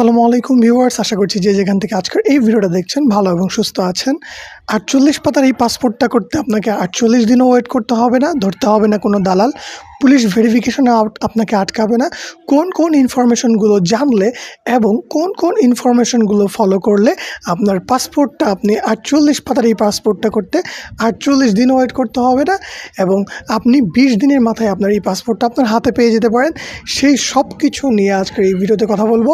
আসসালামু আলাইকুম ভিউয়ার্স, আশা করছি যে যেখান থেকে আজকের এই ভিডিওটা দেখছেন, ভালো এবং সুস্থ আছেন। আটচল্লিশ পাতার এই পাসপোর্টটা করতে আপনাকে আটচল্লিশ দিনও ওয়েট করতে হবে না, ধরতে হবে না কোনো দালাল। পুলিশ ভেরিফিকেশনে আপনাকে আটকাবে না। কোন কোন ইনফরমেশনগুলো জানলে এবং কোন কোন ইনফরমেশনগুলো ফলো করলে আপনার পাসপোর্টটা আপনি আটচল্লিশ পাতার এই পাসপোর্টটা করতে আটচল্লিশ দিন ওয়েট করতে হবে না এবং আপনি বিশ দিনের মাথায় আপনার এই পাসপোর্টটা আপনার হাতে পেয়ে যেতে পারেন। সেই সব কিছু নিয়ে আজকের এই ভিডিওতে কথা বলব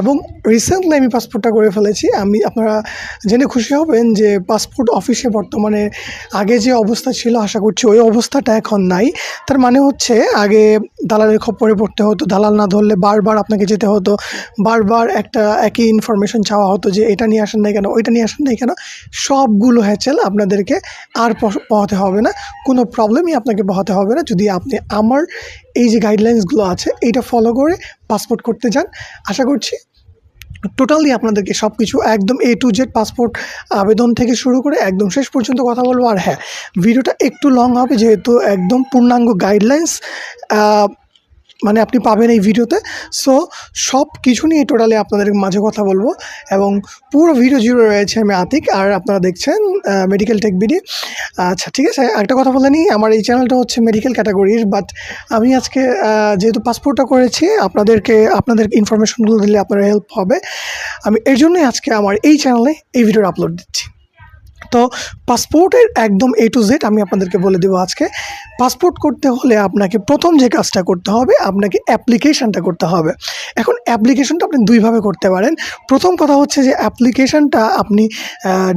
এবং রিসেন্টলি আমি পাসপোর্টটা করে ফেলেছি। আমি আপনারা জেনে খুশি হবেন যে পাসপোর্ট অফিসে বর্তমানে আগে যে অবস্থা ছিল, আশা করছি ওই অবস্থাটা এখন নাই। তার মানে হচ্ছে আগে দালালের খপ্পরে পড়তে হতো, দালাল না ধরলে বারবার আপনাকে যেতে হতো, বারবার একটা একই ইনফরমেশন চাওয়া হতো যে এটা নিয়ে আসেন নাই কেন, ওইটা নিয়ে আসেন নাই কেন, সবগুলো হ্যাচেল আপনাদেরকে আর পোহাতে হবে না। কোনো প্রবলেমই আপনাকে পোহাতে হবে না। যদি আপনি আমার এই যে গাইডলাইন্সগুলো আছে, এইটা ফলো করে পাসপোর্ট করতে যান। আশা করছি টোটালি আপনাদেরকে সব কিছু একদম এ টু জেড পাসপোর্ট আবেদন থেকে শুরু করে একদম শেষ পর্যন্ত কথা বলব। আর হ্যাঁ ভিডিওটা একটু লং হবে যেহেতু একদম পূর্ণাঙ্গ গাইডলাইন্স মানে আপনি পাবেন এই ভিডিওতে। সো সব কিছু নিয়ে টোটালি আপনাদের মাঝে কথা বলব এবং পুরো ভিডিও জুড়ে রয়েছে আমি আতিক, আর আপনারা দেখছেন মেডিকেল টেক বিডি আচ্ছা ঠিক আছে একটা কথা বলে নিই, আমার এই চ্যানেলটা হচ্ছে মেডিকেল ক্যাটাগরির বাট আমি আজকে যেহেতু পাসপোর্টটা করেছি, আপনাদেরকে আপনাদের ইনফরমেশনগুলো দিলে আপনার হেল্প হবে। আমি এর জন্যই আজকে আমার এই চ্যানেলে এই ভিডিওটা আপলোড দিচ্ছি। তো পাসপোর্টের একদম এ টু জেড আমি আপনাদেরকে বলে দেবো আজকে। পাসপোর্ট করতে হলে আপনাকে প্রথম যে কাজটা করতে হবে, আপনাকে অ্যাপ্লিকেশানটা করতে হবে। এখন অ্যাপ্লিকেশনটা আপনি দুইভাবে করতে পারেন। প্রথম কথা হচ্ছে যে অ্যাপ্লিকেশানটা আপনি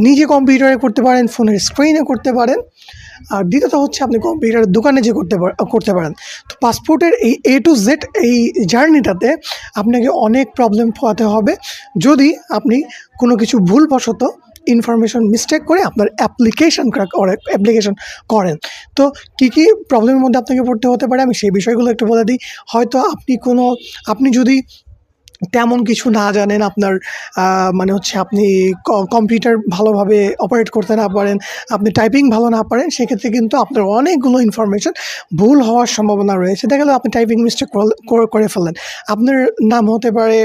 নিজে কম্পিউটারে করতে পারেন ফোনের স্ক্রিনে করতে পারেন। আর দ্বিতীয়ত হচ্ছে আপনি কম্পিউটারের দোকানে যে করতে করতে পারেন। তো পাসপোর্টের এই এ টু জেড এই জার্নিটাতে আপনাকে অনেক প্রবলেম পোহাতে হবে। যদি আপনি কোনো কিছু ভুলবশত ইনফরমেশন মিস্টেক করে আপনার অ্যাপ্লিকেশন অ্যাপ্লিকেশন করেন। তো কী কী প্রবলেমের মধ্যে আপনাকে পড়তে হতে পারে আমি সেই বিষয়গুলো একটু বলে দিই। হয়তো আপনি কোনো, আপনি যদি তেমন কিছু না জানেন আপনার মানে হচ্ছে আপনি কম্পিউটার ভালোভাবে অপারেট করতে না পারেন, আপনি টাইপিং ভালো না পারেন, সেক্ষেত্রে কিন্তু আপনার অনেকগুলো ইনফরমেশন ভুল হওয়ার সম্ভাবনা রয়েছে। দেখা গেলো আপনি টাইপিং মিস্টেক করে ফেললেন। আপনার নাম হতে পারে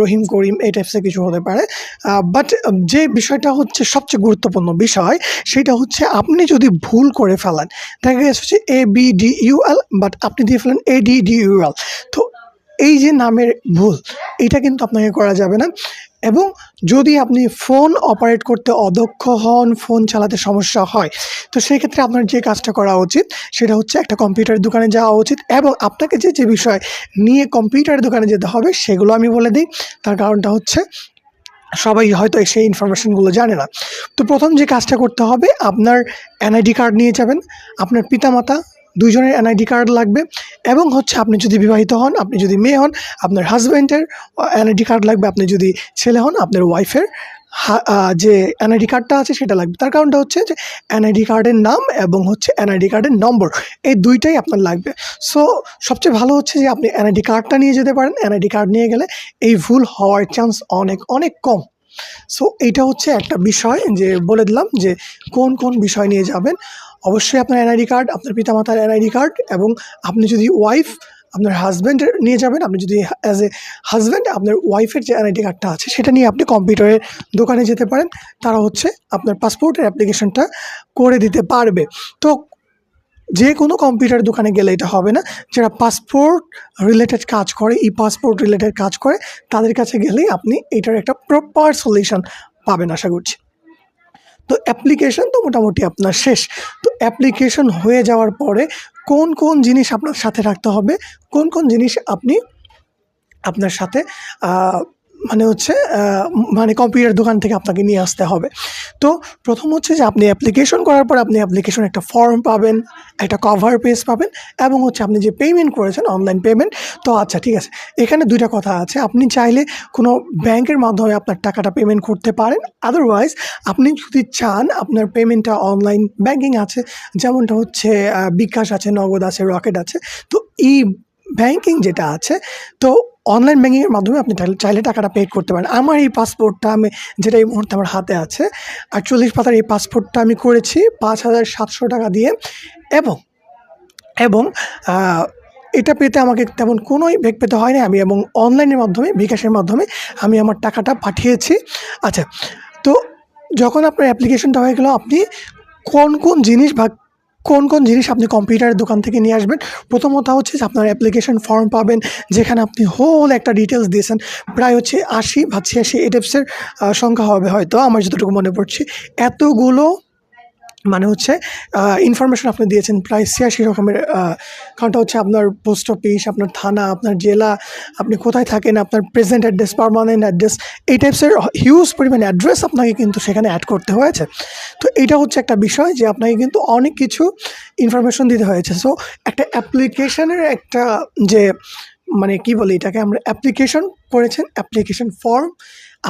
রহিম করিম, এই টাইপসের কিছু হতে পারে। বাট যে বিষয়টা হচ্ছে সবচেয়ে গুরুত্বপূর্ণ বিষয়, সেটা হচ্ছে আপনি যদি ভুল করে ফেলেন, দেখা গেছে হচ্ছে A B D UL but আপনি দিয়ে ফেলেন এ ডি ডি ইউএল তো এই যে নামের ভুল, এটা কিন্তু আপনাকে করা যাবে না। এবং যদি আপনি ফোন অপারেট করতে অদক্ষ হন ফোন চালাতে সমস্যা হয়, তো সেই ক্ষেত্রে আপনার যে কাজটা করা উচিত, সেটা হচ্ছে একটা কম্পিউটারের দোকানে যাওয়া উচিত এবং আপনাকে যে যে বিষয় নিয়ে কম্পিউটারের দোকানে যেতে হবে, সেগুলো আমি বলে দিই। তার কারণটা হচ্ছে, সবাই হয়তো সেই ইনফরমেশনগুলো জানে না। তো প্রথম যে কাজটা করতে হবে, আপনার এনআইডি কার্ড নিয়ে যাবেন, আপনার পিতামাতা দুইজনের এনআইডি কার্ড লাগবে। এবং হচ্ছে আপনি যদি বিবাহিত হন, আপনি যদি মেয়ে হন, আপনার হাজব্যান্ডের এনআইডি কার্ড লাগবে। আপনি যদি ছেলে হন, আপনার ওয়াইফের যে এনআইডি কার্ডটা আছে সেটা লাগবে। তার কারণটা হচ্ছে যে এনআইডি কার্ডের নাম এবং হচ্ছে এনআইডি কার্ডের নম্বর এই দুইটাই আপনার লাগবে। সো সবচেয়ে ভালো হচ্ছে যে আপনি এনআইডি কার্ডটা নিয়ে যেতে পারেন। এনআইডি কার্ড নিয়ে গেলে এই ভুল হওয়ার চান্স অনেক অনেক কম। সো এইটা হচ্ছে একটা বিষয় যে বলে দিলাম যে কোন কোন বিষয় নিয়ে যাবেন। অবশ্যই আপনার এনআইডি কার্ড আপনার পিতামাতার এনআইডি কার্ড এবং আপনি যদি ওয়াইফ আপনার হাজব্যান্ড নিয়ে যাবেন, আপনি যদি অ্যাজ এ হাজব্যান্ড আপনার ওয়াইফের যে এনআইডি কার্ডটা আছে, সেটা নিয়ে আপনি কম্পিউটারের দোকানে যেতে পারেন। তারা হচ্ছে আপনার পাসপোর্টের অ্যাপ্লিকেশনটা করে দিতে পারবে। তো যে কোনো কম্পিউটার দোকানে গেলে এটা হবে না। যারা পাসপোর্ট রিলেটেড কাজ করে ই পাসপোর্ট রিলেটেড কাজ করে, তাদের কাছে গেলেই আপনি এটার একটা প্রপার সলিউশন পাবেন, আশা করছি। তো অ্যাপ্লিকেশন তো মোটামুটি আপনার শেষ। তো অ্যাপ্লিকেশন হয়ে যাওয়ার পরে কোন কোন জিনিস আপনার সাথে রাখতে হবে? কোন কোন জিনিস আপনি আপনার সাথে মানে হচ্ছে মানে কম্পিউটার দোকান থেকে আপনাকে নিয়ে আসতে হবে। তো প্রথম হচ্ছে যে আপনি অ্যাপ্লিকেশন করার পর আপনি অ্যাপ্লিকেশন একটা ফর্ম পাবেন, একটা কভার পেজ পাবেন এবং হচ্ছে আপনি যে পেমেন্ট করেছেন অনলাইন পেমেন্ট তো আচ্ছা ঠিক আছে। এখানে দুইটা কথা আছে। আপনি চাইলে কোনো ব্যাংকের মাধ্যমে আপনার টাকাটা পেমেন্ট করতে পারেন। আদারওয়াইজ আপনি যদি চান, আপনার পেমেন্টটা অনলাইন ব্যাংকিং আছে, যেমনটা হচ্ছে বিকাশ আছে, নগদ আছে, রকেট আছে, তো ই ব্যাংকিং যেটা আছে, তো অনলাইন ব্যাঙ্কিংয়ের মাধ্যমে আপনি চাইলে টাকাটা পে করতে পারেন। আমার এই পাসপোর্টটা আমি যেটা এই মুহূর্তে আমার হাতে আছে আটচল্লিশ পাতার এই পাসপোর্টটা আমি করেছি পাঁচ হাজার সাতশো টাকা দিয়ে এবং এবং এটা পেতে আমাকে তেমন কোনোই বেগ পেতে হয়নি। আমি এবং অনলাইনের মাধ্যমে, বিকাশের মাধ্যমে আমি আমার টাকাটা পাঠিয়েছি। আচ্ছা তো যখন আপনার অ্যাপ্লিকেশনটা হয়ে গেল, আপনি কোন কোন জিনিস বা কোন কোন জিনিস আপনি কম্পিউটারের দোকান থেকে নিয়ে আসবেন? প্রথমত হচ্ছে যে আপনার অ্যাপ্লিকেশন ফর্ম পাবেন, যেখানে আপনি হোল একটা ডিটেলস দিয়েছেন। প্রায় হচ্ছে আশি বা ছিয়াশি এডেপসের সংখ্যা হবে হয়তো, আমার যতটুকু মনে পড়ছে। এতগুলো মানে হচ্ছে ইনফরমেশন আপনি দিয়েছেন প্রায় ছিয়াশি রকমের কারণটা হচ্ছে আপনার পোস্ট অফিস আপনার থানা, আপনার জেলা, আপনি কোথায় থাকেন, আপনার প্রেজেন্ট অ্যাড্রেস পারমানেন্ট অ্যাড্রেস এই টাইপসের হিউজ পরিমাণে অ্যাড্রেস আপনাকে কিন্তু সেখানে অ্যাড করতে হয়েছে। তো এটা হচ্ছে একটা বিষয় যে আপনাকে কিন্তু অনেক কিছু ইনফরমেশন দিতে হয়েছে। সো একটা অ্যাপ্লিকেশনের একটা যে মানে কি বলি এটাকে আমরা অ্যাপ্লিকেশন করেছেন অ্যাপ্লিকেশন ফর্ম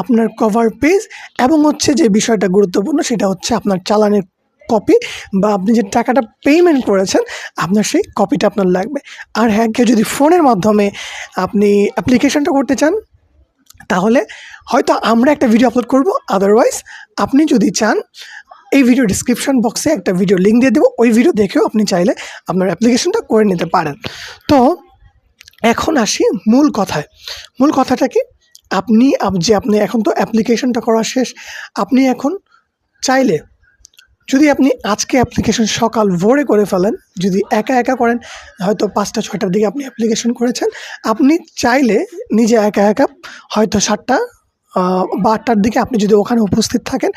আপনার কভার পেজ এবং হচ্ছে যে বিষয়টা গুরুত্বপূর্ণ সেটা হচ্ছে আপনার চালানের কপি বা আপনি যে টাকাটা পেমেন্ট করেছেন, আপনার সেই কপিটা আপনার লাগবে। আর হ্যাঁ কেউ যদি ফোনের মাধ্যমে আপনি অ্যাপ্লিকেশনটা করতে চান, তাহলে হয়তো আমরা একটা ভিডিও আপলোড করব। আদারওয়াইজ আপনি যদি চান, এই ভিডিও ডিসক্রিপশন বক্সে একটা ভিডিও লিঙ্ক দিয়ে দেবো। ওই ভিডিও দেখেও আপনি চাইলে আপনার অ্যাপ্লিকেশনটা করে নিতে পারেন। তো, এখন আসি মূল কথায়। মূল কথাটা কি? আপনি, আপ- যে আপনি এখন তো অ্যাপ্লিকেশনটা করা শেষ, আপনি এখন চাইলে যদি আপনি আজকে অ্যাপ্লিকেশন সকাল ভোরে করে ফেলেন, যদি একা একা করেন, হয়তো পাঁচটা, ছয়টার দিকে আপনি অ্যাপ্লিকেশন করেছেন, আপনি চাইলে নিজে একা একা হয়তো সাতটা বা আটটার দিকে আপনি যদি ওখানে উপস্থিত থাকেন,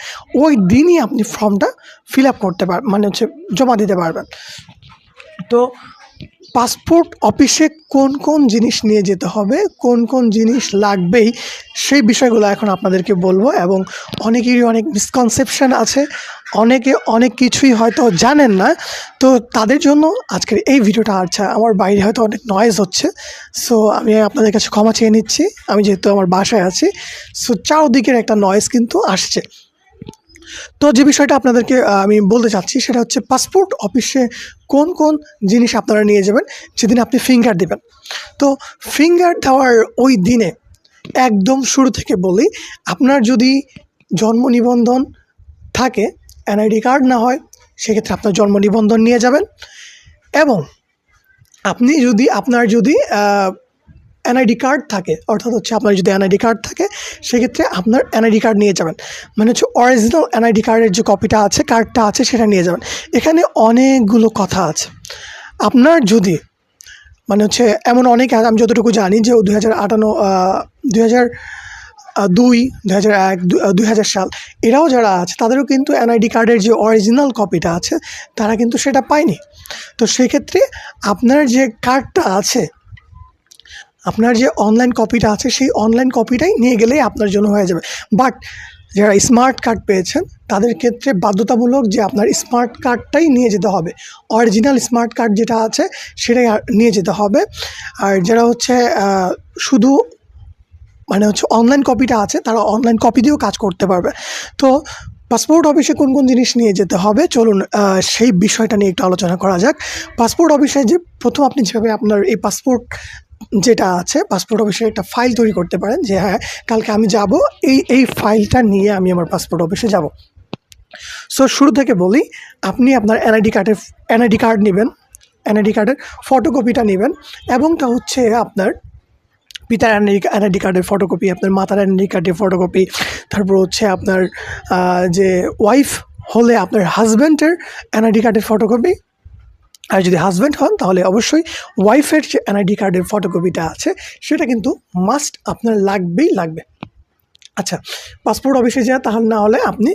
ওই দিনই আপনি ফর্মটা ফিল আপ করতে পার মানে হচ্ছে জমা দিতে পারবেন। তো পাসপোর্ট অফিসে কোন কোন জিনিস নিয়ে যেতে হবে, কোন কোন জিনিস লাগবেই, সেই বিষয়গুলো এখন আপনাদেরকে বলব এবং অনেকেরই অনেক মিসকনসেপশন আছে, অনেকে অনেক কিছুই হয়তো জানেন না, তো তাদের জন্য আজকের এই ভিডিওটা আচ্ছা আমার বাইরে হয়তো অনেক নয়েজ হচ্ছে সো আমি আপনাদের কাছে ক্ষমা চেয়ে নিচ্ছি, আমি যেহেতু আমার বাসায় আছি সো চারদিকের একটা নয়েজ কিন্তু আসছে। তো যে বিষয়টা আপনাদেরকে আমি বলতে চাচ্ছি সেটা হচ্ছে পাসপোর্ট অফিসে কোন কোন জিনিস আপনারা নিয়ে যাবেন? যেদিন আপনি ফিঙ্গার দেবেন। তো ফিঙ্গার দেওয়ার ওই দিনে একদম শুরু থেকে বলি, আপনার যদি জন্ম নিবন্ধন থাকে এনআইডি কার্ড না হয়, সেক্ষেত্রে আপনার জন্ম নিবন্ধন নিয়ে যাবেন। এবং আপনি যদি, আপনার যদি এনআইডি কার্ড থাকে, অর্থাৎ হচ্ছে আপনার যদি এনআইডি কার্ড থাকে, সেক্ষেত্রে আপনার এনআইডি কার্ড নিয়ে যাবেন। মানে হচ্ছে অরিজিনাল এনআইডি কার্ডের যে কপিটা আছে কার্ডটা আছে, সেটা নিয়ে যাবেন। এখানে অনেকগুলো কথা আছে। আপনার যদি মানে হচ্ছে এমন অনেক আমি যতটুকু জানি যে দুই হাজার আটান্ন দুই হাজার দুই দুই হাজার এক, দুই হাজার সাল, এরাও যারা আছে, তাদেরও কিন্তু এনআইডি কার্ডের যে অরিজিনাল কপিটা আছে, তারা কিন্তু সেটা পায়নি। তো সেক্ষেত্রে আপনার যে কার্ডটা আছে আপনার যে অনলাইন কপিটা আছে, সেই অনলাইন কপিটাই নিয়ে গেলেই আপনার জন্য হয়ে যাবে। বাট যারা স্মার্ট কার্ড পেয়েছেন, তাদের ক্ষেত্রে বাধ্যতামূলক যে আপনার স্মার্ট কার্ডটাই নিয়ে যেতে হবে। অরিজিনাল স্মার্ট কার্ড যেটা আছে, সেটাই নিয়ে যেতে হবে। আর যারা হচ্ছে শুধু মানে হচ্ছে অনলাইন কপিটা আছে, তারা অনলাইন কপি দিয়েও কাজ করতে পারবে। তো পাসপোর্ট অফিসে কোন কোন জিনিস নিয়ে যেতে হবে? চলুন সেই বিষয়টা নিয়ে একটু আলোচনা করা যাক। পাসপোর্ট অফিসে যে প্রথম আপনি যেভাবে আপনার এই পাসপোর্ট যেটা আছে পাসপোর্ট অফিসে একটা ফাইল তৈরি করতে পারেন যে হ্যাঁ কালকে আমি যাব, এই এই ফাইলটা নিয়ে আমি আমার পাসপোর্ট অফিসে যাব। সো শুরু থেকে বলি, আপনি আপনার এনআইডি কার্ডের এনআইডি কার্ড নেবেন এনআইডি কার্ডের ফটোকপিটা নেবেন এবং তা হচ্ছে আপনার পিতার এনআইডি এনআইডি কার্ডের ফটোকপি আপনার মাতার এনআইডি কার্ডের ফটোকপি তারপর হচ্ছে আপনার যে ওয়াইফ হলে আপনার হাজব্যান্ডের এনআইডি কার্ডের ফটোকপি আর যদি হাজব্যান্ড হন, তাহলে অবশ্যই ওয়াইফের যে এনআইডি কার্ডের ফটোকপিটা আছে, সেটা কিন্তু মাস্ট আপনার লাগবেই লাগবে। আচ্ছা পাসপোর্ট অফিসে যা তাহলে না হলে আপনি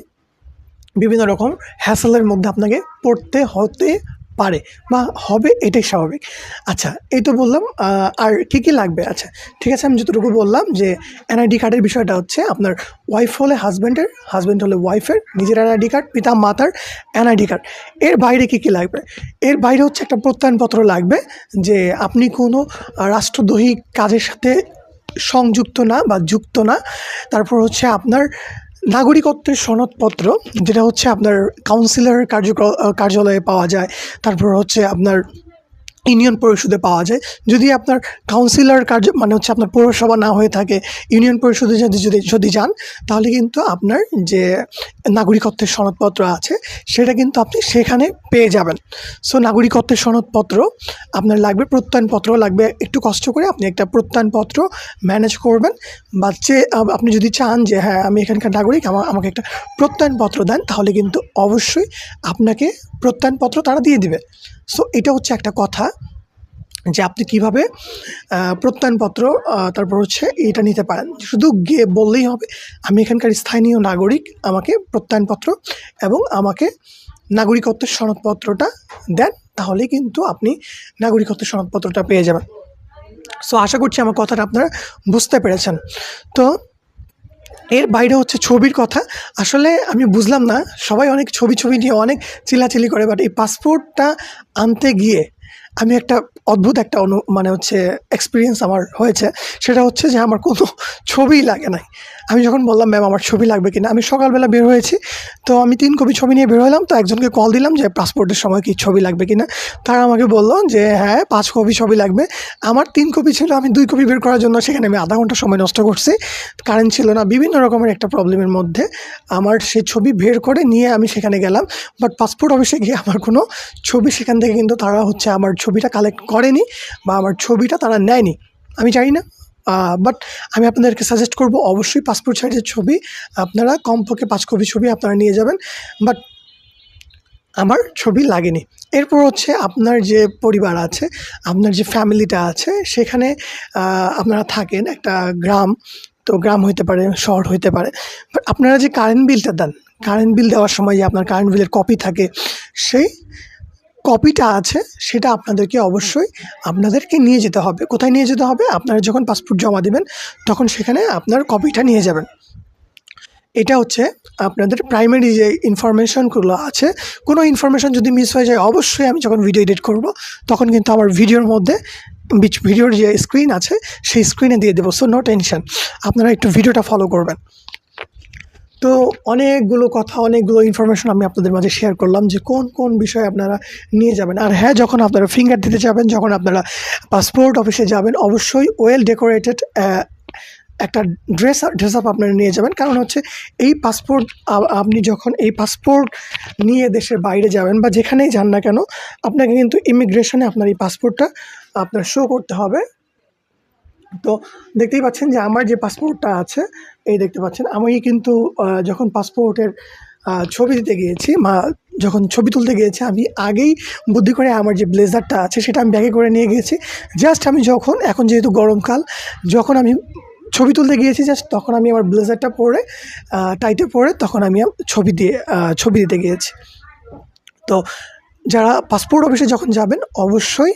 বিভিন্ন রকম হ্যাসেলের মধ্যে আপনাকে পড়তে হতে পারে বা হবে এটাই স্বাভাবিক। আচ্ছা এই তো বললাম আর কী কী লাগবে? আচ্ছা ঠিক আছে, আমি যতটুকু বললাম যে এনআইডি কার্ডের বিষয়টা হচ্ছে আপনার ওয়াইফ হলে হাজব্যান্ডের হাজব্যান্ড হলে ওয়াইফের নিজের এনআইডি কার্ড পিতা, মাতার এনআইডি কার্ড এর বাইরে কী কী লাগবে? এর বাইরে হচ্ছে একটা প্রত্যয়নপত্র লাগবে যে আপনি কোনো রাষ্ট্রদ্রোহী কাজের সাথে সংযুক্ত না বা যুক্ত না। তারপর হচ্ছে আপনার নাগরিকত্বের সনদপত্র যেটা হচ্ছে আপনার কাউন্সিলর কার্য কার্যালয়ে পাওয়া যায়। তারপর হচ্ছে আপনার ইউনিয়ন পরিষদে পাওয়া যায়। যদি আপনার কাউন্সিলর কার্য মানে হচ্ছে আপনার পৌরসভা না হয়ে থাকে, ইউনিয়ন পরিষদে যদি যদি যদি যান, তাহলে কিন্তু আপনার যে নাগরিকত্বের সনদপত্র আছে, সেটা কিন্তু আপনি সেখানে পেয়ে যাবেন। সো নাগরিকত্বের সনদপত্র আপনার লাগবে, প্রত্যয়নপত্র লাগবে। একটু কষ্ট করে আপনি একটা প্রত্যয়নপত্র ম্যানেজ করবেন। বা যে আপ- আপনি যদি চান যে হ্যাঁ আমি এখানকার নাগরিক, আমা- আমাকে একটা প্রত্যয়নপত্র দেন, তাহলে কিন্তু অবশ্যই আপনাকে প্রত্যয়নপত্র তারা দিয়ে দিবে। সো এটা হচ্ছে একটা কথা যে আপনি কীভাবে প্রত্যয়নপত্র তারপর হচ্ছে এটা নিতে পারেন। শুধু গিয়ে বললেই হবে, আমি এখানকার স্থানীয় নাগরিক, আমাকে প্রত্যয়নপত্র এবং আমাকে নাগরিকত্বের সনদপত্রটা দেন তাহলে কিন্তু আপনি নাগরিকত্বের সনদপত্রটা পেয়ে যাবেন। সো আশা করছি আমার কথাটা আপনারা বুঝতে পেরেছেন। তো এর বাইরে হচ্ছে ছবির কথা। আসলে আমি বুঝলাম না, সবাই অনেক ছবি ছবি নিয়ে অনেক চিলাচিলি করে বাট এই পাসপোর্টটা আনতে গিয়ে আমি একটা অদ্ভুত একটা অনু মানে হচ্ছে এক্সপিরিয়েন্স আমার হয়েছে। সেটা হচ্ছে যে আমার কোনো ছবিই লাগে নাই। আমি যখন বললাম, ম্যাম, আমার ছবি লাগবে কিনা? আমি সকালবেলা বের হয়েছি। তো আমি তিন কপি ছবি নিয়ে বের হলাম। তো একজনকে কল দিলাম যে পাসপোর্টের সময় কি ছবি লাগবে কিনা? তারা আমাকে বলল যে হ্যাঁ পাঁচ কপি ছবি লাগবে। আমার তিন কপি ছিল, আমি দুই কপি বের করার জন্য সেখানে আমি আধা ঘণ্টা সময় নষ্ট করছি। কারেন্ট ছিল না, বিভিন্ন রকমের একটা প্রবলেমের মধ্যে আমার সেই ছবি বের করে নিয়ে আমি সেখানে গেলাম। বাট পাসপোর্ট অফিসে গিয়ে আমার কোনো ছবি সেখান থেকে কিন্তু তারা হচ্ছে আমার ছবিটা কালেক্ট করেনি বা আমার ছবিটা তারা নেয়নি। আমি জানি না। বাট আমি আপনাদেরকে সাজেস্ট করব, অবশ্যই পাসপোর্ট সাইজের ছবি, আপনারা কমপক্ষে পাঁচ কপি ছবি আপনারা নিয়ে যাবেন বাট আমার ছবি লাগেনি। এরপর হচ্ছে আপনার যে পরিবার আছে, আপনার যে ফ্যামিলিটা আছে, সেখানে আপনারা থাকেন একটা গ্রাম, তো গ্রাম হইতে পারে, শহর হইতে পারে বাট আপনারা যে কারেন্ট বিলটা দেন কারেন্ট বিল দেওয়ার সময় যে আপনার কারেন্ট বিলের কপি থাকে, সেই কপিটা আছে, সেটা আপনাদেরকে অবশ্যই আপনাদেরকে নিয়ে যেতে হবে। কোথায় নিয়ে যেতে হবে? আপনারা যখন পাসপোর্ট জমা দেবেন, তখন সেখানে আপনার কপিটা নিয়ে যাবেন। এটা হচ্ছে আপনাদের প্রাইমারি যে ইনফরমেশনগুলো আছে, কোনো ইনফরমেশন যদি মিস হয়ে যায়, অবশ্যই আমি যখন ভিডিও এডিট করব, তখন কিন্তু আমার ভিডিওর মধ্যে বিচ- ভিডিওর যে স্ক্রিন আছে, সেই স্ক্রিনে দিয়ে দেবো। সো নো টেনশন আপনারা একটু ভিডিওটা ফলো করবেন। তো অনেকগুলো কথা, অনেকগুলো ইনফরমেশন আমি আপনাদের মাঝে শেয়ার করলাম যে কোন কোন বিষয়ে আপনারা নিয়ে যাবেন। আর হ্যাঁ যখন আপনারা ফিঙ্গার দিতে যাবেন, যখন আপনারা পাসপোর্ট অফিসে যাবেন, অবশ্যই ওয়েল ডেকোরেটেড একটা ড্রেস ড্রেস আপ আপনারা নিয়ে যাবেন। কারণ হচ্ছে এই পাসপোর্ট আপনি যখন এই পাসপোর্ট নিয়ে দেশের বাইরে যাবেন বা যেখানেই যান না কেন, আপনাকে কিন্তু ইমিগ্রেশনে আপনার এই পাসপোর্টটা আপনার শো করতে হবে। তো দেখতেই পাচ্ছেন যে আমার যে পাসপোর্টটা আছে, এই দেখতে পাচ্ছেন, আমি কিন্তু যখন পাসপোর্টের ছবি দিতে গিয়েছি, মা, যখন ছবি তুলতে গিয়েছি, আমি আগেই বুদ্ধি করে আমার যে ব্লেজারটা আছে, সেটা আমি ব্যাগে করে নিয়ে গিয়েছি। জাস্ট আমি যখন, এখন যেহেতু গরমকাল, যখন আমি ছবি তুলতে গিয়েছি, জাস্ট তখন আমি আমার ব্লেজারটা পরে টাইটে পরে তখন আমি ছবি দিয়ে ছবি দিতে গিয়েছি। তো যারা পাসপোর্ট অফিসে যখন যাবেন, অবশ্যই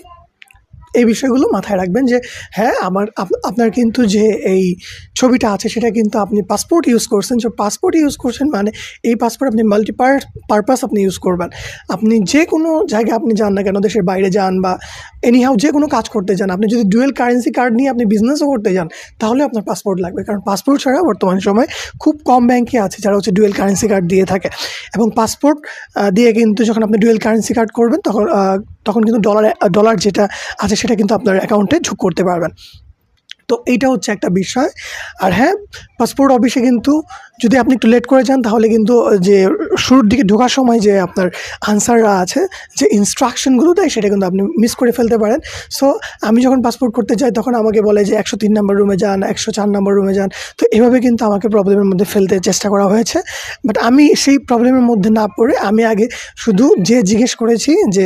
এই বিষয়গুলো মাথায় রাখবেন যে হ্যাঁ আমার আপ- আপনার কিন্তু যে এই ছবিটা আছে সেটা কিন্তু আপনি পাসপোর্ট ইউজ করছেন। যে পাসপোর্ট ইউজ করছেন মানে এই পাসপোর্ট আপনি মাল্টিপার পারপাস আপনি ইউজ করবেন। আপনি যে কোনো জায়গায় আপনি যান না কেন, দেশের বাইরে যান বা এনিহাও যে কোনো কাজ করতে যান, আপনি যদি ডুয়েল কারেন্সি কার্ড নিয়ে আপনি বিজনেসও করতে যান, তাহলে আপনার পাসপোর্ট লাগবে। কারণ পাসপোর্ট ছাড়া বর্তমান সময় খুব কম ব্যাংকে আছে যারা হচ্ছে ডুয়েল কারেন্সি কার্ড দিয়ে থাকে। এবং পাসপোর্ট দিয়ে কিন্তু যখন আপনি ডুয়েল কারেন্সি কার্ড করবেন, তখন তখন কিন্তু ডলার ডলার যেটা আছে সেটা কিন্তু আপনার অ্যাকাউন্টে যোগ করতে পারবেন। তো এইটা হচ্ছে একটা বিষয়। আর হ্যাঁ পাসপোর্ট অফিসে কিন্তু যদি আপনি একটু লেট করে যান, তাহলে কিন্তু যে শুরুর দিকে ঢোকার সময় যে আপনার আনসাররা আছে, যে ইনস্ট্রাকশনগুলো দেয়, সেটা কিন্তু আপনি মিস করে ফেলতে পারেন। সো আমি যখন পাসপোর্ট করতে যাই, তখন আমাকে বলে যে একশো তিন নম্বর রুমে যান, একশো চার নম্বর রুমে যান। তো এভাবে কিন্তু আমাকে প্রবলেমের মধ্যে ফেলতে চেষ্টা করা হয়েছে। বাট আমি সেই প্রবলেমের মধ্যে না পড়ে, আমি আগে শুধু যে জিজ্ঞেস করেছি যে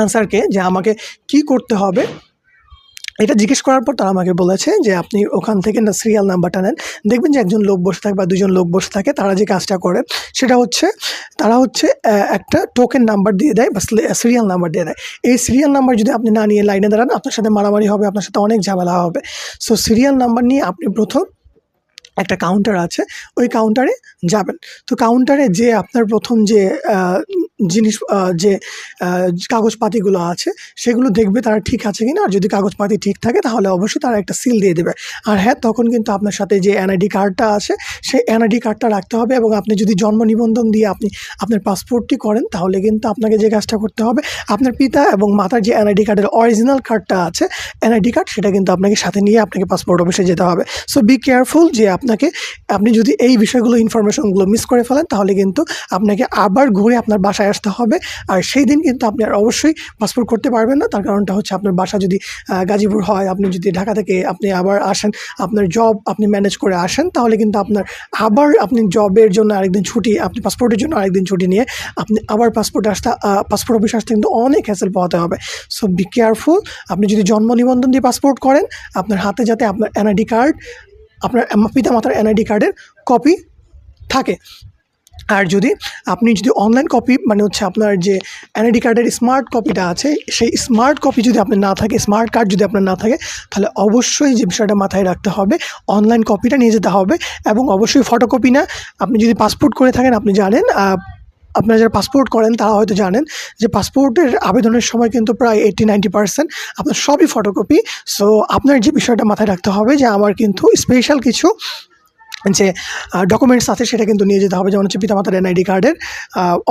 আনসারকে যে আমাকে কি করতে হবে, এটা জিজ্ঞেস করার পর তারা আমাকে বলেছে যে আপনি ওখান থেকে না সিরিয়াল নাম্বারটা নেন। দেখবেন যে একজন লোক বসে থাকে বা দুজন লোক বসে থাকে, তারা যে কাজটা করে সেটা হচ্ছে, তারা হচ্ছে একটা টোকেন নাম্বার দিয়ে দেয় বা সিরিয়াল নাম্বার দিয়ে দেয়। এই সিরিয়াল নাম্বার যদি আপনি না নিয়ে লাইনে দাঁড়ান, আপনার সাথে মারামারি হবে, আপনার সাথে অনেক ঝামেলা হবে। সো সিরিয়াল নাম্বার নিয়ে আপনি প্রথম একটা কাউন্টার আছে, ওই কাউন্টারে যাবেন। তো কাউন্টারে যে আপনার প্রথম যে জিনিস যে কাগজপাতিগুলো আছে, সেগুলো দেখবে তারা ঠিক আছে কিনা, আর যদি কাগজপাতি ঠিক থাকে, তাহলে অবশ্যই তারা একটা সিল দিয়ে দেবে। আর হ্যাঁ তখন কিন্তু আপনার সাথে যে এনআইডি কার্ডটা আছে, সেই এনআইডি কার্ডটা রাখতে হবে এবং আপনি যদি জন্ম নিবন্ধন দিয়ে আপনি আপনার পাসপোর্টটি করেন, তাহলে কিন্তু আপনাকে যে কাজটা করতে হবে, আপনার পিতা এবং মাতার যে এনআইডি কার্ডের অরিজিনাল কার্ডটা আছে এনআইডি কার্ড সেটা কিন্তু আপনাকে সাথে নিয়ে আপনাকে পাসপোর্ট অফিসে যেতে হবে। সো বি কেয়ারফুল যে আপনাকে আপনি যদি এই বিষয়গুলো ইনফরমেশনগুলো মিস করে ফেলেন, তাহলে কিন্তু আপনাকে আবার ঘুরে আপনার বাসায় আসতে হবে। আর সেই দিন কিন্তু আপনি আর অবশ্যই পাসপোর্ট করতে পারবেন না। তার কারণটা হচ্ছে আপনার বাসা যদি গাজীপুর হয়, আপনি যদি ঢাকা থেকে আপনি আবার আসেন, আপনার জব আপনি ম্যানেজ করে আসেন, তাহলে কিন্তু আপনার আবার আপনি জবের জন্য আরেকদিন ছুটি, আপনি পাসপোর্টের জন্য আরেকদিন ছুটি নিয়ে আপনি আবার পাসপোর্ট আসতে পাসপোর্ট অফিস আসতে কিন্তু অনেক হ্যাসেল পাওয়াতে হবে। সো বি কেয়ারফুল আপনি যদি জন্ম নিবন্ধন দিয়ে পাসপোর্ট করেন, আপনার হাতে যাতে আপনার এনআইডি কার্ড আপনার পিতা মাতার এনআইডি কার্ডের কপি থাকে। আর যদি আপনি যদি অনলাইন কপি মানে হচ্ছে আপনার যে এনআইডি কার্ডের স্মার্ট কপিটা আছে, সেই স্মার্ট কপি যদি আপনার না থাকে স্মার্ট কার্ড যদি আপনার না থাকে, তাহলে অবশ্যই যে বিষয়টা মাথায় রাখতে হবে অনলাইন কপিটা নিয়ে যেতে হবে এবং অবশ্যই ফটোকপি না। আপনি যদি পাসপোর্ট করে থাকেন, আপনি জানেন আপনারা যারা পাসপোর্ট করেন, তারা হয়তো জানেন যে পাসপোর্টের আবেদনের সময় কিন্তু প্রায় এইটি নাইনটি পার্সেন্ট আপনার সবই ফটোকপি সো আপনার যে বিষয়টা মাথায় রাখতে হবে যে আমার কিন্তু স্পেশাল কিছু যে ডকুমেন্টস আছে, সেটা কিন্তু নিয়ে যেতে হবে। যেমন হচ্ছে পিতামাতার এনআইডি কার্ডের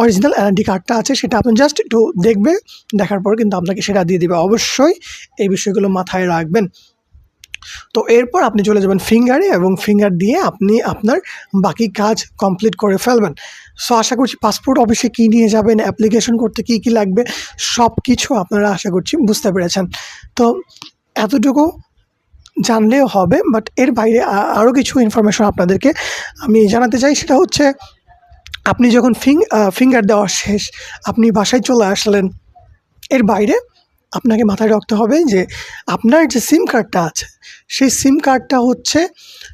অরিজিনাল এনআইডি কার্ডটা আছে, সেটা আপনি জাস্ট একটু দেখবে, দেখার পর কিন্তু আপনাকে সেটা দিয়ে দেবে। অবশ্যই এই বিষয়গুলো মাথায় রাখবেন। তো এরপর আপনি চলে যাবেন ফিঙ্গারে এবং ফিঙ্গার দিয়ে আপনি আপনার বাকি কাজ কমপ্লিট করে ফেলবেন। সো আশা করছি পাসপোর্ট অফিসে কী নিয়ে যাবেন, অ্যাপ্লিকেশন করতে কী কী লাগবে সব কিছু আপনারা আশা করছি বুঝতে পেরেছেন। তো এতটুকু জানলেও হবে বাট এর বাইরে আরও কিছু ইনফরমেশন আপনাদেরকে আমি জানাতে চাই। সেটা হচ্ছে, আপনি যখন ফিং ফিঙ্গার দেওয়া শেষ, আপনি বাসায় চলে আসলেন, এর বাইরে আপনাকে মাথায় রাখতে হবে যে আপনার যে সিম কার্ডটা আছে, সেই সিম কার্ডটা হচ্ছে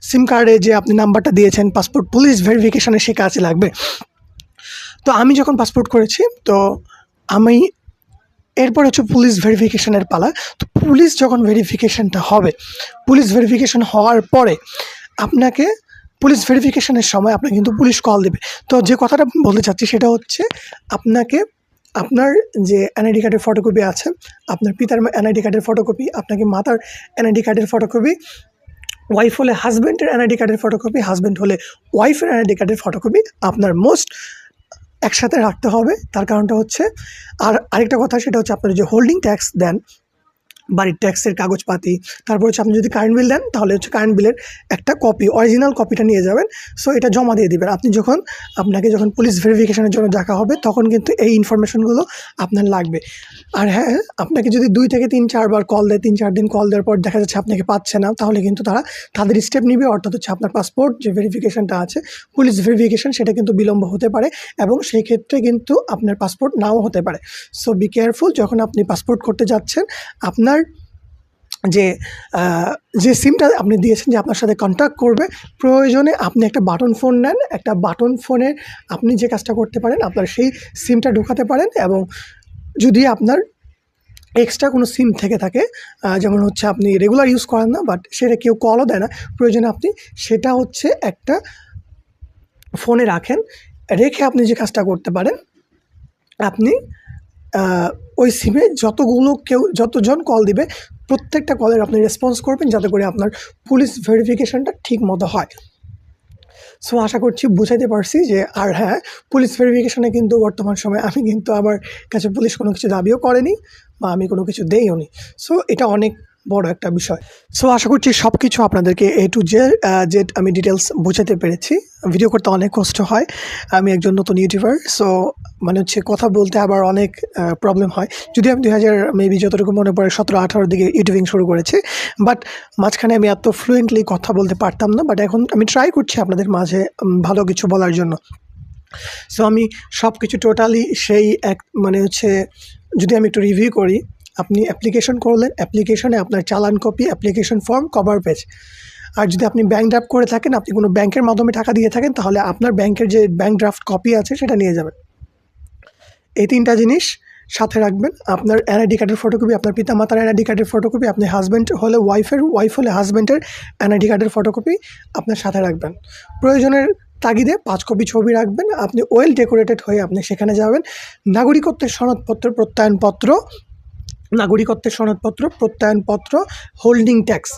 সিম কার্ডে যে আপনি নাম্বারটা দিয়েছেন পাসপোর্ট পুলিশ ভেরিফিকেশানে সে কাজে লাগবে। তো আমি যখন পাসপোর্ট করেছি, তো আমি এরপর হচ্ছে পুলিশ ভেরিফিকেশানের পালা। তো পুলিশ যখন ভেরিফিকেশানটা হবে পুলিশ ভেরিফিকেশান হওয়ার পরে আপনাকে পুলিশ ভেরিফিকেশানের সময় আপনাকে কিন্তু পুলিশ কল দেবে। তো যে কথাটা বলতে চাচ্ছি সেটা হচ্ছে, আপনাকে আপনার যে এনআইডি কার্ডের ফটোকপি আছে, আপনার পিতার এনআইডি কার্ডের ফটোকপি আপনাকে মাতার এনআইডি কার্ডের ফটোকপি ওয়াইফ হলে হাজব্যান্ডের এনআইডি কার্ডের ফটোকপি হাজব্যান্ড হলে ওয়াইফের এনআইডি কার্ডের ফটোকপি আপনার মোস্ট একসাথে রাখতে হবে। তার কারণটা হচ্ছে, আর আরেকটা কথা, সেটা হচ্ছে আপনার যে হোল্ডিং ট্যাক্স দেন বাড়ির ট্যাক্সের কাগজপাতি। তারপর হচ্ছে আপনি যদি কারেন্ট বিল দেন, তাহলে হচ্ছে কারেন্ট বিলের একটা কপি অরিজিনাল কপিটা নিয়ে যাবেন। সো এটা জমা দিয়ে দেবেন। আপনি যখন, আপনাকে যখন পুলিশ ভেরিফিকেশনের জন্য ডাকা হবে, তখন কিন্তু এই ইনফরমেশনগুলো আপনার লাগবে। আর হ্যাঁ আপনাকে যদি দুই থেকে তিন, চারবার কল দেয়, তিন, চার দিন কল দেওয়ার পর দেখা যাচ্ছে আপনাকে পাচ্ছে না, তাহলে কিন্তু তারা তাদের স্টেপ নিবে, অর্থাৎ হচ্ছে আপনার পাসপোর্ট যে ভেরিফিকেশনটা আছে পুলিশ ভেরিফিকেশন সেটা কিন্তু বিলম্ব হতে পারে এবং সেই ক্ষেত্রে কিন্তু আপনার পাসপোর্ট নাও হতে পারে। সো বি কেয়ারফুল যখন আপনি পাসপোর্ট করতে যাচ্ছেন, আপনার যে যে সিমটা আপনি দিয়েছেন যে আপনার সাথে কন্ট্যাক্ট করবে, প্রয়োজনে আপনি একটা বাটন ফোন নেন। একটা বাটন ফোনে আপনি যে কাজটা করতে পারেন, আপনার সেই সিমটা ঢোকাতে পারেন এবং যদি আপনার এক্সট্রা কোনো সিম থেকে থাকে যেমন হচ্ছে আপনি রেগুলার ইউজ করেন না বাট সেটা কেউ কলও দেয় না, প্রয়োজনে আপনি সেটা হচ্ছে একটা ফোনে রাখেন। রেখে আপনি যে কাজটা করতে পারেন, আপনি ওই সিমে যতগুলো কেউ, যতজন কল দিবে, প্রত্যেকটা কলের আপনি রেসপন্স করবেন যাতে করে আপনার পুলিশ ভেরিফিকেশানটা ঠিক মতো হয়। সো আশা করছি বুঝাইতে পারছি যে, আর হ্যাঁ পুলিশ ভেরিফিকেশানে কিন্তু বর্তমান সময়ে আমি কিন্তু আমার কাছে পুলিশ কোনো কিছু দাবিও করেনি বা আমি কোনো কিছু দেইও নি সো এটা অনেক বড় একটা বিষয়। সো আশা করছি সব কিছু আপনাদেরকে এ টু জে জেড আমি ডিটেলস বোঝাতে পেরেছি। ভিডিও করতে অনেক কষ্ট হয়। আমি একজন নতুন ইউটিউবার সো মানে হচ্ছে কথা বলতে আবার অনেক প্রবলেম হয়। যদি আমি দুই হাজার মেবি যতটুকু মনে পড়ে সতেরো আঠারোর দিকে ইউটিউবিং শুরু করেছি। বাট মাঝখানে আমি এত ফ্লুয়েন্টলি কথা বলতে পারতাম না। বাট এখন আমি ট্রাই করছি আপনাদের মাঝে ভালো কিছু বলার জন্য। সো আমি সব কিছু টোটালি সেই এক মানে হচ্ছে, যদি আমি একটু রিভিউ করি আপনি অ্যাপ্লিকেশন করলেন অ্যাপ্লিকেশনে আপনার চালান copy application form cover page আর যদি আপনি ব্যাঙ্ক ড্রাফট করে থাকেন, আপনি কোনো ব্যাংকের মাধ্যমে টাকা দিয়ে থাকেন, তাহলে আপনার ব্যাংকের যে ব্যাঙ্ক ড্রাফট কপি আছে, সেটা নিয়ে যাবেন। এই তিনটা জিনিস সাথে রাখবেন। আপনার এনআইডি কার্ডের ফটোকপি আপনার পিতা মাতার এনআইডি কার্ডের ফটোকপি আপনি হাজব্যান্ড হলে ওয়াইফের ওয়াইফ হলে হাজব্যান্ডের এনআইডি কার্ডের ফটোকপি আপনার সাথে রাখবেন। প্রয়োজনের তাগিদে পাঁচ কপি ছবি রাখবেন। আপনি ওয়েল ডেকোরেটেড হয়ে আপনি সেখানে যাবেন। নাগরিকত্বের সনদপত্র, প্রত্যয়নপত্র নাগরিকত্বের সনদপত্র প্রত্যয়নপত্র হোল্ডিং ট্যাক্স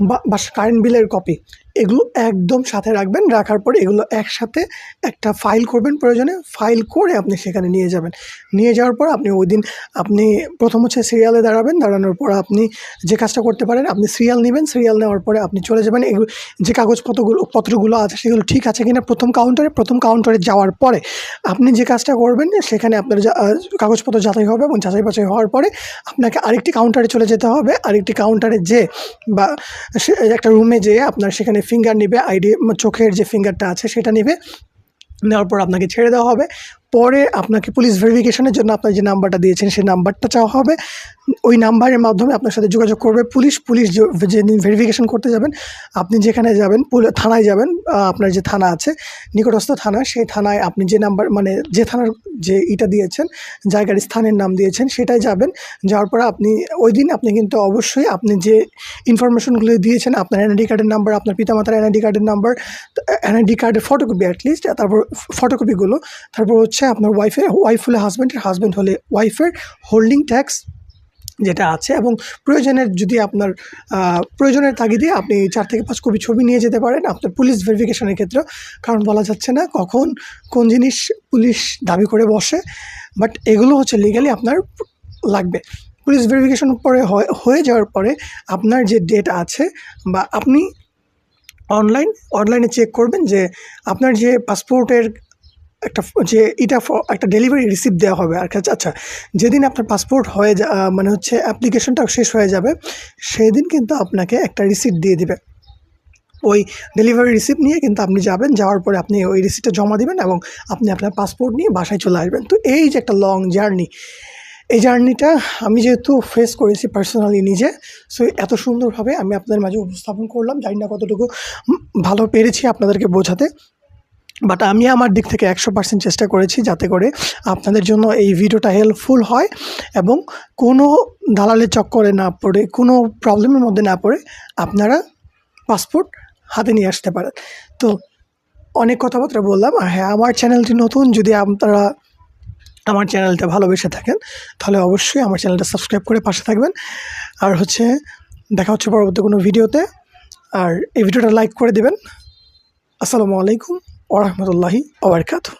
বা কারেন্ট বিলের কপি এগুলো একদম সাথে রাখবেন, রাখার পরে এগুলো একসাথে একটা ফাইল করবেন প্রয়োজনে। ফাইল করে আপনি সেখানে নিয়ে যাবেন। নিয়ে যাওয়ার পর আপনি ওই দিন আপনি প্রথম হচ্ছে সিরিয়ালে দাঁড়াবেন, দাঁড়ানোর পর আপনি যে কাজটা করতে পারেন, আপনি সিরিয়াল নেবেন সিরিয়াল নেওয়ার পরে আপনি চলে যাবেন। এগুলো যে কাগজপত্রগুলো, পত্রগুলো আছে সেগুলো ঠিক আছে কিনা প্রথম কাউন্টারে প্রথম কাউন্টারে যাওয়ার পরে আপনি যে কাজটা করবেন, সেখানে আপনার কাগজপত্র যাচাই হবে এবং যাচাই বাছাই হওয়ার পরে আপনাকে আরেকটি কাউন্টারে চলে যেতে হবে। আরেকটি কাউন্টারে যে বা একটা রুমে যেয়ে আপনার সেখানে ফিঙ্গার নেবে আইডি চোখের যে ফিঙ্গারটা আছে সেটা নেবে, নেওয়ার পর আপনাকে ছেড়ে দেওয়া হবে। পরে আপনাকে পুলিশ ভেরিফিকেশনের জন্য আপনার যে নাম্বারটা দিয়েছেন, সেই নাম্বারটা চাওয়া হবে। ওই নাম্বারের মাধ্যমে আপনার সাথে যোগাযোগ করবে পুলিশ। পুলিশ যেদিন ভেরিফিকেশন করতে যাবেন, আপনি যেখানে যাবেন থানায় যাবেন আপনার যে থানা আছে, নিকটস্থ থানা, সেই থানায় আপনি যে নাম্বার মানে যে থানার যে ইটা দিয়েছেন, জায়গার স্থানের নাম দিয়েছেন সেটাই যাবেন। যাওয়ার পরে আপনি, ওই দিন আপনি কিন্তু অবশ্যই আপনি যে ইনফরমেশনগুলো দিয়েছেন, আপনার এনআইডি কার্ডের নাম্বার আপনার পিতামাতার এনআইডি কার্ডের নাম্বার এনআইডি কার্ডের ফটোকপি অ্যাটলিস্ট তারপর ফটোকপিগুলো তারপর হচ্ছে আপনার ওয়াইফের ওয়াইফ হলে হাজব্যান্ডের হাজব্যান্ড হলে ওয়াইফের হোল্ডিং ট্যাক্স যেটা আছে এবং প্রয়োজনের যদি আপনার প্রয়োজনের তাগিদে আপনি চার থেকে পাঁচ কপি ছবি নিয়ে যেতে পারেন আপনার পুলিশ ভেরিফিকেশনের ক্ষেত্রে কারণ বলা যাচ্ছে না কখন কোন জিনিস পুলিশ দাবি করে বসে বাট এগুলো হচ্ছে লিগালি আপনার লাগবে। পুলিশ ভেরিফিকেশন পরে হয়- হয়ে যাওয়ার পরে আপনার যে ডেট আছে বা আপনি অনলাইন অনলাইনে চেক করবেন যে আপনার যে পাসপোর্টের একটা যে এটা একটা ডেলিভারি রিসিপ্ট দেওয়া হবে আর কাছে আচ্ছা যেদিন আপনার পাসপোর্ট হয়ে যা মানে হচ্ছে অ্যাপ্লিকেশনটা শেষ হয়ে যাবে সেই দিন কিন্তু আপনাকে একটা রিসিপ্ট দিয়ে দিবে। ওই ডেলিভারি রিসিপ্ট নিয়ে কিন্তু আপনি যাবেন, যাওয়ার পরে আপনি ওই রিসিপ্টটা জমা দিবেন এবং আপনি আপনার পাসপোর্ট নিয়ে বাসায় চলে আসবেন। তো এই যে একটা লং জার্নি এই জার্নিটা আমি যেহেতু ফেস করেছি পার্সোনালি নিজে সো এত সুন্দরভাবে আমি আপনাদের মাঝে উপস্থাপন করলাম। জানি না কতটুকু ভালো পেরেছি আপনাদেরকে বোঝাতে। বাট আমি আমার দিক থেকে একশো পার্সেন্ট চেষ্টা করেছি যাতে করে আপনাদের জন্য এই ভিডিওটা হেল্পফুল হয় এবং কোনো দালালের চক্করে না পড়ে, কোনো প্রবলেমের মধ্যে না পড়ে আপনারা পাসপোর্ট হাতে নিয়ে আসতে পারেন। তো অনেক কথাবার্তা বললাম আর হ্যাঁ আমার চ্যানেলটি নতুন, যদি আপনারা আমার চ্যানেলটা ভালোবেসে থাকেন, তাহলে অবশ্যই আমার চ্যানেলটা সাবস্ক্রাইব করে পাশে থাকবেন। আর হচ্ছে দেখা হচ্ছে পরবর্তী কোনো ভিডিওতে আর এই ভিডিওটা লাইক করে দেবেন। আসসালামু আলাইকুম। ওরহমতুল্লাহি ওবরকাতু